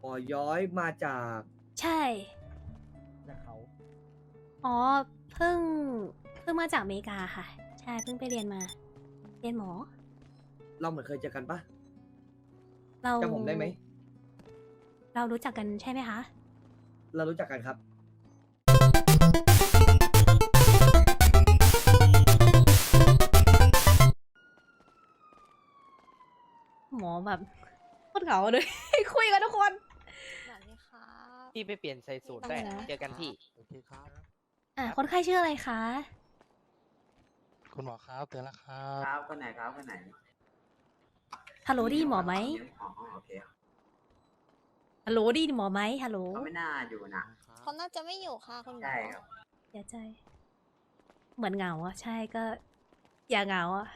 หมอย้อยมาจากใช่ จากเขาอ๋อ เพิ่ง เพิ่งมาจากอเมริกาค่ะ ใช่ เพิ่งไปเรียนมา เรียนหมอ เราเหมือนเคยเจอกันปะเราจำผมได้ไหม เรารู้จักกันใช่ไหมคะ เรารู้จักกันครับ หมอแบบโคตรเหงาเลย คุยกันทุกคนสวัสดีครับ พี่ไปเปลี่ยนใส่สูตรอะไรได้นะ เจอกันที่ โอเคครับ อะคนไข้ชื่ออะไรคะ คุณหมอครับเตือนแล้วครับ ครับคนไหนครับคนไหนฮัลโหลไดีหมอไหมอ๋อโอเคฮัลโหลไดีหมอไหมฮัลโหลเขาไม่น่าอยู่นะเขาน่าจะไม่อยู่ค่ะคุณหมอ ใช่ครับเสียใจ เหมือนเหงาอะ ใช่ก็ อย่าเหงาอะ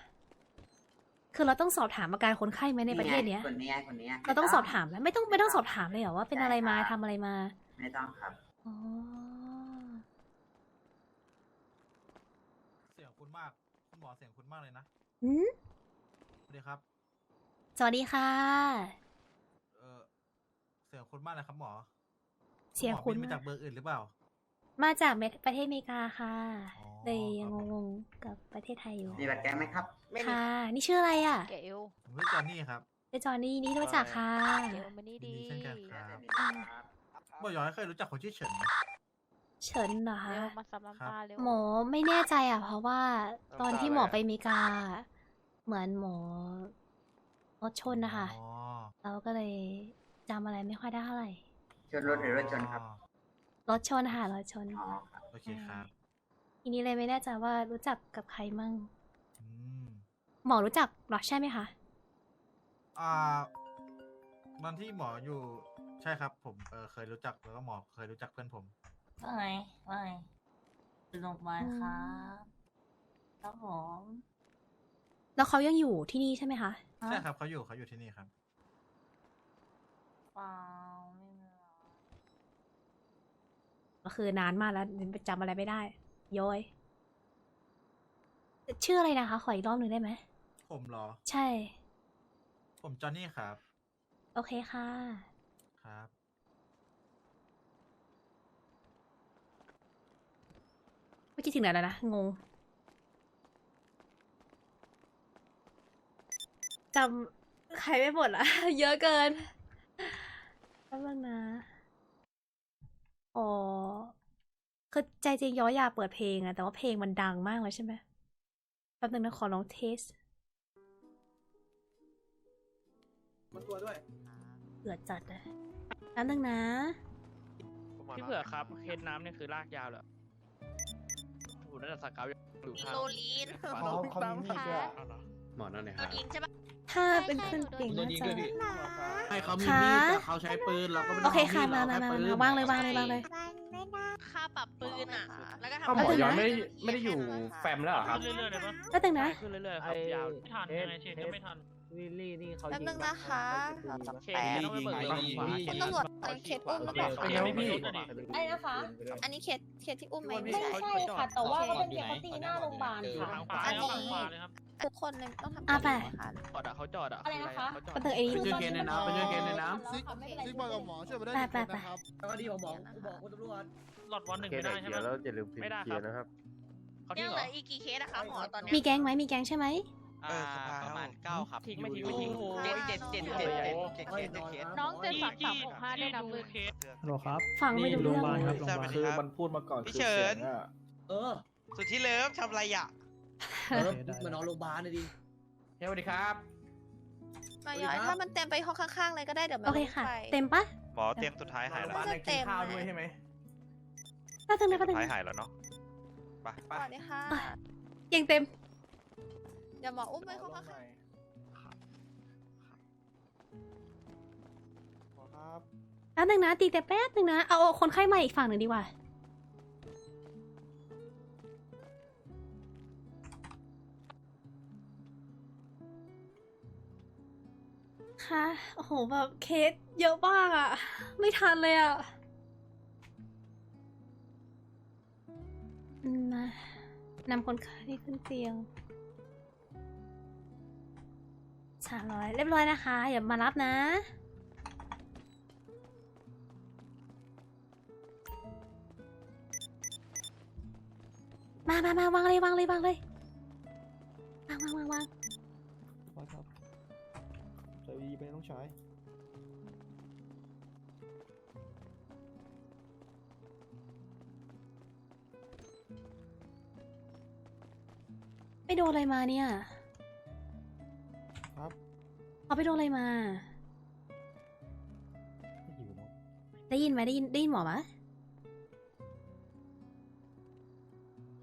คือเราต้องสอบถามอาการคนไข้ไหมในประเทศเนี้ยคนนี้ไงคนนี้ไงเราต้องสอบถามไหมไม่ต้องไม่ต้องสอบถามเลยเหรอว่าเป็นอะไรมาทำอะไรมา ไม่ต้องครับอ๋อเสียงคุณมาก คุณหมอเสียงคุณมากเลยนะอืมสวัสดีครับ สวัสดีค่ะ เออเสียงคุณมากเลยครับหมอ เสียงคุณหมอบินมามาจากเบอร์อื่นหรือเปล่า มาจากประเทศอเมริกาค่ะอ๋อเลยยังครับงงๆกับประเทศไทยอยู่ มีบัตรแกงไหมครับ ไม่มีค่ะ นี่ชื่ออะไรอะเกลผมชื่อจอห์นนี่ครับเป็นจอห์นนี่นี่รู้จักค่ะ เกลมานี่ดียินดีเช่นกันครับอ่าหมอย้อยเคยรู้จักคนชื่อเฉินไหม เฉินเหรอเร็คะวมาซับน้ำตาเร็วหมอไม่แน่ใจอะ เพราะว่าตอนที่หมอไปอเมริกา เหมือนหมอรถชนนะคะอ๋อเราก็เลยจำอะไรไม่ค่อยได้เท่าไหร่ชนรถหรือรถชนครับอ๋อรถชนค่ะรถชนอ๋อครับโอเคครับ ทีนี้เลยไม่แน่ใจว่ารู้จักกับใครมั่งอืม หมอรู้จักหรอใช่ไหมคะ อ่าตอนที่หมออยู่ใช่ครับ ผมเออเคยรู้จักแล้วก็หมอเคยรู้จักเพื่อนผม ว่าไงว่าไงเป็นโรงพยาบาลครับ ครับผมแล้วเขายังอยู่ที่นี่ใช่ไหมคะ ฮะใช่ครับเขาอยู่เขาอยู่ที่นี่ครับ เปล่าไม่มีหรอกก็คือนานมากแล้วจำอะไรไม่ได้ ย้อย ชื่ออะไรนะคะ ขออีกรอบหนึ่งได้ไหม ผมเหรอ ใช่ ผมจอห์นนี่ครับ โอเคค่ะ ครับ เมื่อกี้ถึงไหนแล้วนะ งงจำใครไม่หมดละ เยอะเกินแป๊บนึงนะ อ๋อคือใจจริงย้อยอยากเปิดเพลงอะแต่ว่าเพลงมันดังมากเลยใช่ไหมแป๊บนึงนะขอลองเทส มันตัวด้วยเดือดจัดเลยแป๊บนึงนะพี่เผือกครับเคสน้ำเนี่ยคือลากยาวเลยโอ้โหน่าจะสกาวอยู่ทางโรลีนฟ้าหมอเขามีมีดด้วย เอาเหรอหมอนั่นเลยคโรรับลีนใช่ปะถ้าเป็นเครื่องเสียงน่าจะให้เขามีค่ะมีดแต่เขาใช้ปืนเราก็ไม่ต้โอองเคเอาค่ะมีดมาเรามาแค่มาปืนมาวางเลยวางเลยวางเลยค่าปรับปืนอะ แล้วก็ทำก็หมอย้อยไม่ไม่ได้อยู่แฟมแล้วเหรอครับ ขึ้นเรื่อยๆเลยปะแป๊บนึงนะ ขึ้นเรื่อยๆครับยาวไม่ทันยังไงเชนก็ไม่ทัน ลิลลี่นี่เขาแป๊บนึงนะคะเชนต้องไปเบิกเงินฟ้าคุณตำรวจเป็นเคสอุ้มหรือเปล่าเชนไม่มีไอ้นะคะ อันนี้เคสเคสที่อุ้มไหมไม่ไม่ใช่ใช่ใช่ค่ะ แต่ว่าเขาเป็นเด็กเขาตีหน้าโรงพยาบาลอยู่ค่ะทางขวาเลยครับทางขวาเลยครับทุกคนเลยต้องทำอะไปค่ะจอดอะเขาจอดอะอะไรนะคะเขาจอดแป๊บนึงไอ้ไปช่วยเคสในน้ำไปช่วยเคสในน้ซิกซิกมากับหมอช่วยไปได้ไปทุกไปคนไปนะครับแล้วก็ดีผมบอกผมบอกคุณตำรวจหลอดวันหนึ่งไม่ได้ใช่ไหมแล้วอย่าลืมพิมไม่พ์ได้เคครับลียร์นะครับเขายัทิ้งงเหเหรลือออีกกี่เคสนะคะหมอตอนเนี้มียแก๊งไหมมีแก๊งใช่ไหม เออประมาณเก้าครับทิ้งไม่ทิ้งไม่ไม่ทิ้ทิ้งงเจ็ดเจ็ดเจ็ดเจ็ดเจ็ดเจ็ดเจ็ดเจ็ด น้องเจ็ดสามสามหกห้าได้นะมือเคส ฮัลโหลครับ ฟังไม่รู้เรื่องโรงพยาบาลเลครับยโรงพยาบาลคือมันพูดมาก่อนพี่เฉินเออสุดที่เลิฟทำอะไรอะเออมานอนโรงพยาบาลเลยดิสวัสดีครับ มาย้อยถ้ามันเต็มไปห้องข้างๆเลยก็ได้เดี๋ยวมันโอเคค่ะ ไปเต็มปะ หมอเตรียมสุดท้ายหายแล้วน่าจะเต็มเลยแป๊บนึงนะแป๊บนึงท้ายนะหายแล้วเนาะไปสวัสดีค่ะยังเต็ม เดี๋ยวหมออุ้มไปห้องข้างครับ แป๊บนึงนะตีแต่แป๊บนึงนะเอาเอาคนไข้มาอีกฝั่งหนึ่งดีกว่า ค่ะ โอ้โห แบบเคสเยอะมากอะ ไม่ทันเลยอะอืมมานำคนไข้ขึ้นเตียงามร้อยเรียบร้อยนะคะ อย่ามารับนะ มามามาวางเลยวางเลยวางเลยวางวางวางวางว่าครับสวัสดีไปต้องใช้ไปโดนอะไรมาเนี่ย เอาไปโดนอะไรมาไม่หิวมั้งได้ยินไหมได้ยินได้ยินหมอไหม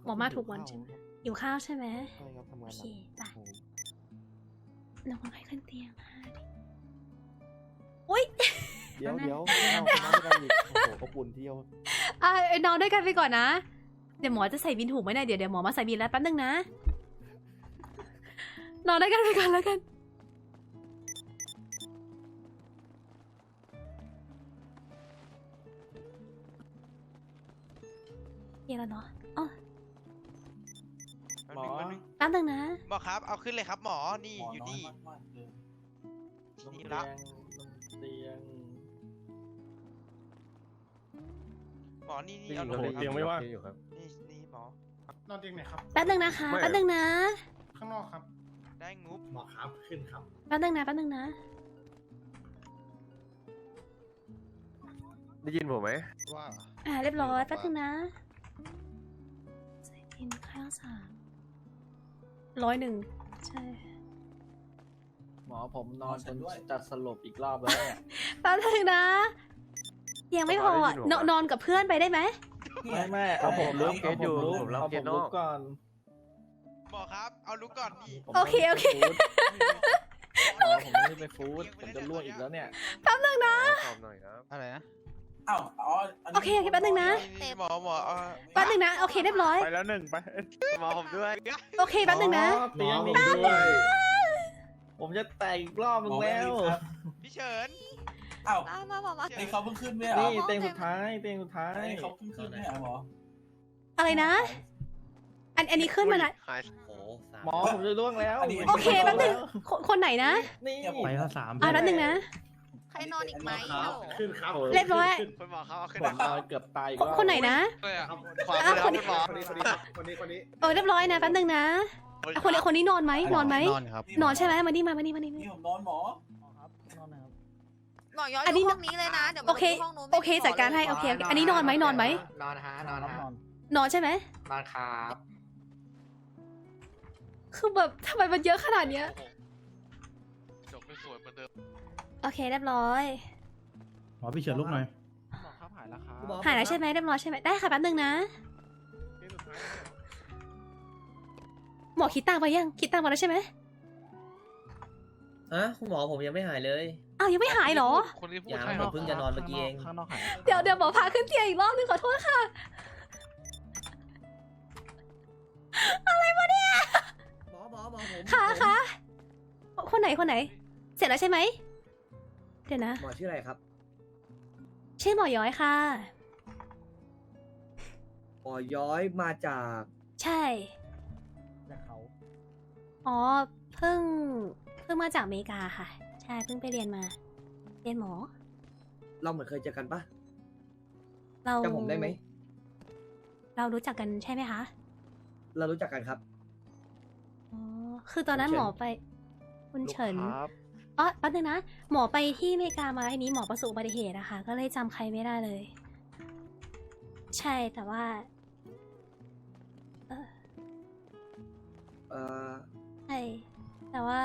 หมอมาถูกวันใช่ไหมหิวข้าวใช่ไหมใช่ครับทำงานหนัโอเคกไปโอ้โหน้องให้ขึ้นเตียงค่ะอุ้ยเดี๋ยวเดี๋ยวเอาทำงานด้วยกันอีกโอ้โหอบอุ่นเที่ยว อะนอนด้วยกันไปก่อนนะ เดี๋ยวหมอจะใส่บินถูกไหมเนี่ยเดี๋ยวเดี๋ยวหมอมาใส่บินแล้วแป๊บนึงนะ นอนด้วยกันไปก่อนแล้วกัน เย็นแล้วเนาะอ๋อหมอแป๊บนึงนะ หมอครับ เอาขึ้นเลยครับหมอ นี่อยู่นี่นี่ละเตียง หมอ นี่นี่เอาลงเตียงไม่ว่างนี่นี่หมอ นอนเตียงไหนครับ แป๊บนึงนะคะแป๊บนึงนะ ข้างนอกครับ ได้งุบหมอครับขึ้นครับ แป๊บนึงนะ แป๊บนึงนะ ได้ยินผมไหมว่า อ่า เรียบร้อย แป๊บนึงนะ ใส่บินข้าวสามร้อยหนึ่งใช่ หมอผมนอนจนจะสลบอีกรอบแล้วเนี่ยแป๊บนึงนะ ยังไม่พออะนอนนอนกับเพื่อนไปได้ไหม ไม่ไม่เอาผมลุกเอาผมลุกเอาผมลุกก่อน หมอครับ เอาลุกก่อนนี่ผมโอเคโอเคหมอผมไม่ได้ไปฟู้ดผมจะล่วงอีกแล้วเนี่ยแป๊บนึงนะขอบหน่อยครับอะไรนะ อ้าวอ๋อโอเคโอเคแป๊บนึงนะนี่หมอหมอเอาแป๊บนึงนะโอเคเรียบร้อยไปแล้วหนึ่งไปหมอผมด้วยโอเคแป๊บนึงนะอ๋อเตียงนี้ด้วยผมจะแตกอีกรอบนึงแล้วพี่เฉินอ้าวมามามามานี่เขาเพิ่งขึ้นไหมนี่เตียงสุดท้ายเตียงสุดท้ายเขาเพิ่งขึ้นไหมอะหมออะไรนะ อันอันนี้ขึ้นมานะโอ้สามหมอผมจะล่วงแล้ว โอเคแป๊บนึงคนคนไหนนะนี่ไปแล้วสามอ่าแป๊บนึงนะใค รนอนอีกไหมฮัลโหลขึ้นครับเรียบร้อย คุณหมอครับเอาขึ้นผมนอนเกือบตายอีกคนรอบคนไหนนะขวาอะมือคนคุณหมอคนนี้คนนี้คนนี้คนนี้เออเรียบร้อยนะแป๊บนึงนะอะคนนี้คนนี้นอนไหมนอนไหมนอนครับนอนใช่ไหมมานี่มามานี่มานี่มานี่ นี่ผมนอนหมอหมอย้อยอันนี้ดูห้องนี้เลยนะ เดี๋ยวโอมันเค ดูห้องนู้นโอเคจัดการให้โอเคโอเคอันนี้นอนไหมนอนไหมนอนฮะนอนฮะนอนใช่ไหมนอนครับคือแบบทำไมมันเยอะขนาดเนี้ย จบไม่สวยเหมือนเดิม โอเคเรียบร้อย หมอพี่เฉินลุกหน่อยหมอครับหายแล้วครับคุณมอหายแล้วใช่ไหมเรียบร้อยใช่ไหมได้ค่ะแป๊บนึงนะ หมอคิดตังค์ไปยัง คิดตังค์มาแล้วใช่ไหมฮะคุณหมอผมยังไม่หายเลย อ้าวยังไม่หายเหรอ คนนี้พูดยังใช่ผมเพิ่งจะนอนเมื่อกี้เอง ข้างนอกหายเดี๋ยวเดี๋ยวหมอพาขึ้นเตียงอีกรอบนึงขอโทษค่ะ หมอหมอหมอผมค่ะผมค่ะคนไหนคนไหน เสร็จแล้วใช่ไหม เดี๋ยวนะ หมอชื่ออะไรครับ ชื่อหมอย้อยค่ะ หมอย้อยมาจากใช่ จากเขา อ๋อ เพิ่ง เพิ่งมาจากอเมริกาค่ะ ใช่ เพิ่งไปเรียนมา เรียนหมอ เราเหมือนเคยเจอกันปะเราจำผมได้ไหม เรารู้จักกันใช่ไหมคะ เรารู้จักกันครับ อ๋อ คือตอนนั้นคุณหเฉิมนอไป คุณเฉิน ครับ อ๋อแป๊บนึงนะ หมอไปที่อเมริกามาทีนี้หมอประสบอุบัติเหตุอะค่ะก็เลยจำใครไม่ได้เลย ใช่แต่ว่า เออเอ่อใช่แต่ว่า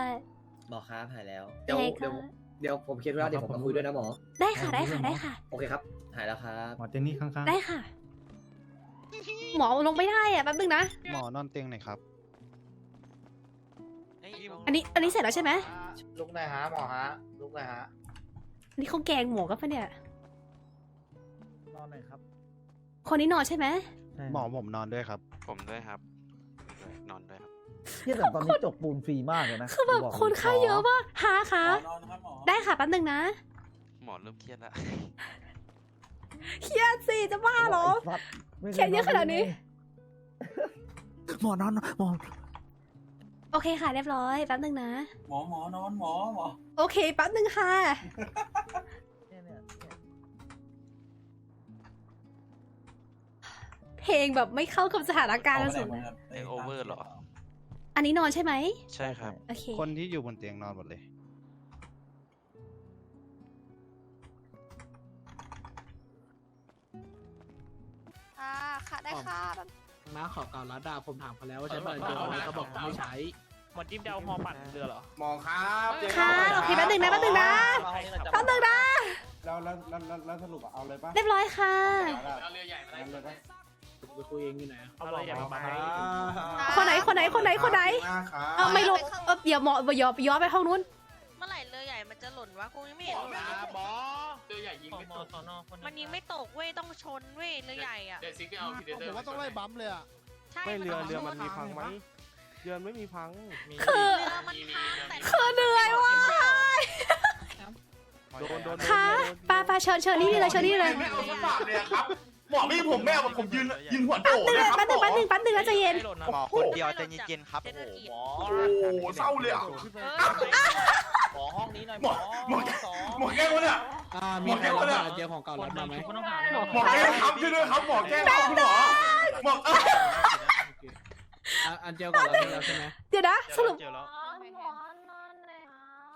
หมอครับหายแล้ว เดี๋ยวยังไงก็เดี๋ยวเดี๋ยวผมเคลียร์ธุระเดี๋ยวผมมาคุยด้วยนะหมอ ได้ค่ะได้ค่ะได้ค่ะ โอเคครับ หายแล้วครับหมอเตียงนี้ข้างได้ค่ะ หมอลงไม่ได้อะแป๊บนึงนะ หมอนอนเตียงไหนครับ อันนี้อันนี้เสร็จแล้วใช่ไหม ลุกหน่อยฮะหมอฮะลุกหน่อยฮะอันนี้เขาแกงหมอกันปะเนี่ยๆนอนหน่อยครับ คนนี้นอนใช่ไหมใช่หมอผมนอนด้วยครับ ผมด้วยครับนอนด้วยครับที่แต่ตอนนี้จกปูนฟรีมากเลยนะคือแบบคนไข้เยอะมากฮะคะนอนนะครับหมอได้ค่ะแป๊บนึงนะ หมอเริ่มเครียดแล้ว เครียดสิจะบ้าเหรอแค่เยอะขนาดนี้ หมอนอนหมอ โอเคค่ะเรียบร้อยแป๊บนึงนะ หมอหมอนอนหมอหมอโอเคแป๊บนึงค่ะ เนี่ยเนี่ยเนี่ยเพเพลงแบบไม่เข้ากับสถานการณ์สุดเพลง over เหรอ อันนี้นอนใช่ไหมใช่ครับ โอเคคนที่อยู่บนเตียงนอนหมดเลย อ่าค่ะได้ค่ะแบบ น้าขอเกาลัดดาผมถามเขาแล้วว่าใช้บัตรเดียวกันเขาบอกไม่ใช้ หมดจิ้มเดาฮอปั่นเรือเหรอหมอครับค่ะโอเคแป๊บหนึงนะแป๊บหนึงนะแป๊บหนึงนะแล้วแล้วแล้วแล้วสรุปเอาเลยปะเรียบร้อยค่ะ เอาเรือใหญ่มาเลยปะไปคุยเองอยู่ไหนเอาอะไรอย่างมาให้คนไหนคนไหนคนไหนคนไหนเออไม่ลงเออเดี๋ยวหมอย้อนย้อนไปห้องนู้นเมื่อไหร่เรือใหญ่มันจะหล่นวะกูยังไม่เห็นเลยบอเรือใหญ่ยิงไม่ตกมันยิงไม่ตกเว้ยต้องชนเว้ยเรือใหญ่อะเดี๋ยวซิกไปเอาพีเดเตอร์ผมว่าต้องไล่บัมเลยอะใช่ไม่เรือต้งเรือมันมีสู้พังไหม เรือไม่มีพังคือเรือมันพังแต่คือเหนื่อยว่ะโดนโดนค่ะปาปาเชิญเชิญนี่เลยเชิญนี่เลยไม่เอาสักบาทเลยครับหมอไม่ผมแม่ผมยืนยืนหัวโดแป๊บหนึงแป๊บหนึงแป๊บหนึงแป๊บหนึงแล้วใจเย็นหมอคนเดียวใจเย็นๆครับเจ็ดนาทีโอ้โหเศร้าเลยอะหมอห้องนี้หน่อยหมอหมอหมอแก้วเนี่ยอ่ามีใครรับบัตรเดียวของเกาลัดมาไหมหมอแก้วครับช่วยด้วยครับหมอแก้วครับคุณหมอหมอเอ้ยอะอันเดียวกับเราแล้วใช่ไหมเดี๋ยวนะสรุป เจอแล้ว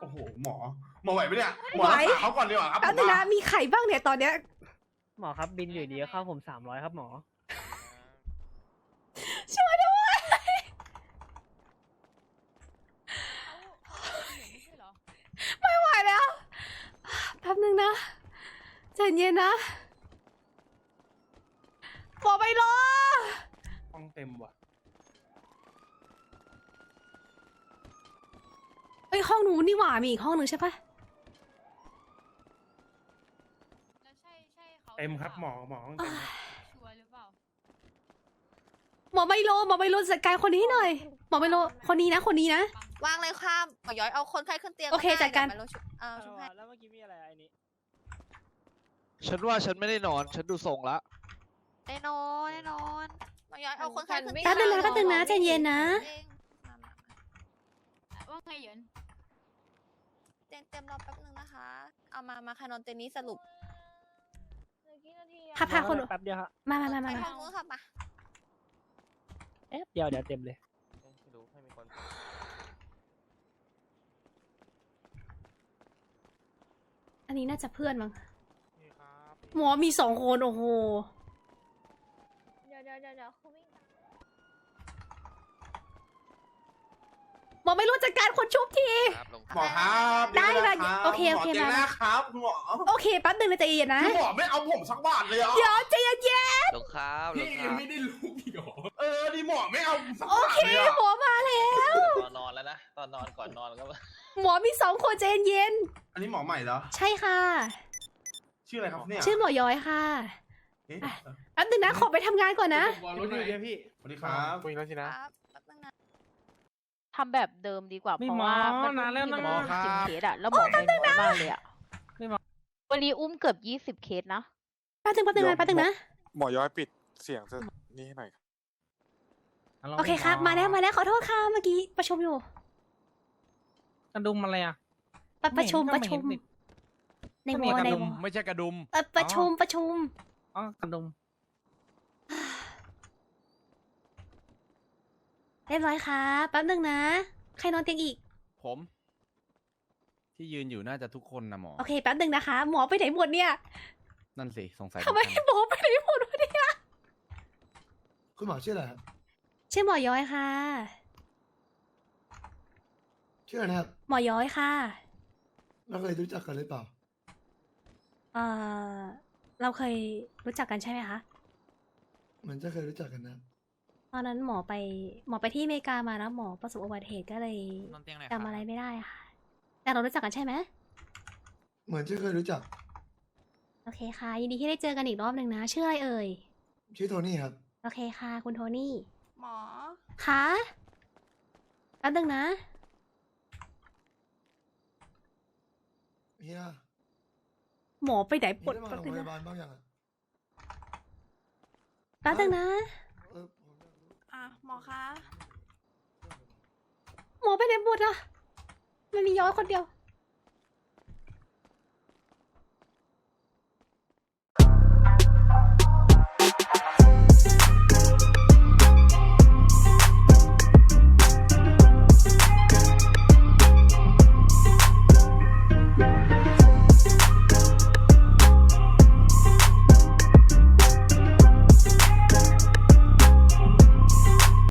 โอ้โหหมอหมอไหวไหมเนี่ยหมอรักษาเขาก่อนดีกว่าครับแป๊บหนึงนะมีไข่บ้างเนี่ยตอนเนี้ยหมอครับบินอยู่ดีเข้าผมสามร้อยครับหมอ ช่วยด้วยไม่ไหวแล้วแป๊บหนึงนะใจเย็นนะปอไปรอ ห้องเต็มว่ะ เอ้ยห้องนู้นนี่หว่ามีอีกห้องนึงใช่ปะเต็มครับหมอหมอห้องเต็มหมอไมโลหมอไมโลจัดการคนนี้หน่อย หมอไมโลคนนี้นะคนนี้นะ วางเลยค่ะหมอย้อยเอาคนไข้ขึ้นเตียงโอเคไจัดการ เยวไปลงชุดเอาชุดให้แล้วเมื่อกี้มีอะไรไอ้นี้ฉันว่าฉันไม่ได้นอน ฉันดูทรงละ แน่นอนแน่นอนหมอย้อยเอาคนไข้ขึ้นเตียงแป๊บนึงนะแป๊บนึงนะใจเย็นนะเองมามามาว่าไงเหยิน เตียงเต็มรอแป๊บนึงนะคะ เอามามาใครนอนเตียงนี้สรุปพาพาคนแป๊บเดียวฮะมามามาไปมามาห้องนู้นค่ะมาแป๊บเดียวเดี๋ยวเต็มเลยอันนี้น่าจะเพื่อนมั้งหมอมีสองคนโอ้โห เดี๋ยวเดี๋ยวเดี๋ยวเดี๋ยวเขาวิ่ง มอไม่รู้จัดการคนชุบทีหมอครับได้ได้โอเคโอเคหมอเตียงมา หน้าครับคุณหมอโอเคแป๊บนึงนะใจเย็นนะ คุณหมอไม่เอาผมสักบาทเลยอะเดี๋ยวใจเย็นลงครับลพี่งครัยังบไม่ได้รู้อีกเหรอเออดีหมอไม่เอาสักๆโอบาทเคเลยอะหมอมาแล้ว ตอนนอนแล้วนะ ตอนนอนก่อนนอนก็หมอมีสองคนใจเย็นอันนี้หมอใหม่เหรอ ๆใช่ค่ะ ชื่ออะไรครับเนี่ยชื่อหมอย้อยค่ะเอ๊ะแป๊บนึงนะขอไปทำงานก่อนนะรถอยู่เนี่ยพี่สวัสดีครับ คุยแล้วสิคนะ รับแป๊บนึงนะ ทำแบบเดิมดีกว่าไม่เพราะหมอว่ามันนานแล้วนะ มีหมอครับสิบเคสอะแล้วหมอไปน้อยมากเลยอะไม่หมอวันนี้อุ้มเกือบยี่สิบเคสนะ แป๊บนึงแป๊บนึงนะแป๊บนึงนะหมอย้อยปิดเสียงซะนี่ให้หน่อยโอเคครับ มาแล้วมาแล้วขอโทษค่ะเมื่อกี้ประชุมอยู่กระดุมอะไรอะ ปะประชุมไม่ประเห็นชุมไม่เห็นในก็วมีอกระในดุมวอไม่ใช่กระดุม เอ่อประชุมประชุม อ๋อกระดุม เรียบร้อยครับแป๊บนึงนะ ใครนอนเตียงอีก ผม ที่ยืนอยู่น่าจะทุกคนนะหมอ โอเคแป๊บนึงนะคะ หมอไปไหนหมดเนี่ยนั่นสิ สงสัยทำไมเหมือนกันหมอไปไหนหมดวะเนี่ยคุณหมอชื่ออะไรครับชื่อหมอย้อยค่ะ ชื่ออะไรนะครับหมอย้อยค่ะ เราเคยรู้จักกันหรือเปล่า เออเราเคยรู้จักกันใช่ไหมคะ เหมือนจะเคยรู้จักกันนะ ตอนนั้นหมอไปหมอไปที่อเมริกามาแล้วหมอประสบอุบัติเหตุก็เลยจำอะไรไม่ได้ค่ะ แต่เรารู้จักกันใช่ไหมเหมือนจะเคยรู้จักโอเคค่ะ ยินดีที่ได้เจอกันอีกรอบหนึ่งนะชื่ออะไรเอ่ยชื่อโทนี่ครับ โอเคค่ะ คุณโทนี่หมอ คะแป๊บนึงนะ เฮียหมอไปไหนปเฮีวยดได้มาแป๊บโรงนึงพนะยาบาลบ้างยังอะแป๊บนึงนะเออผม อะหมอคะ หมอไปไหนหมดอะมันมีย้อยคนเดียว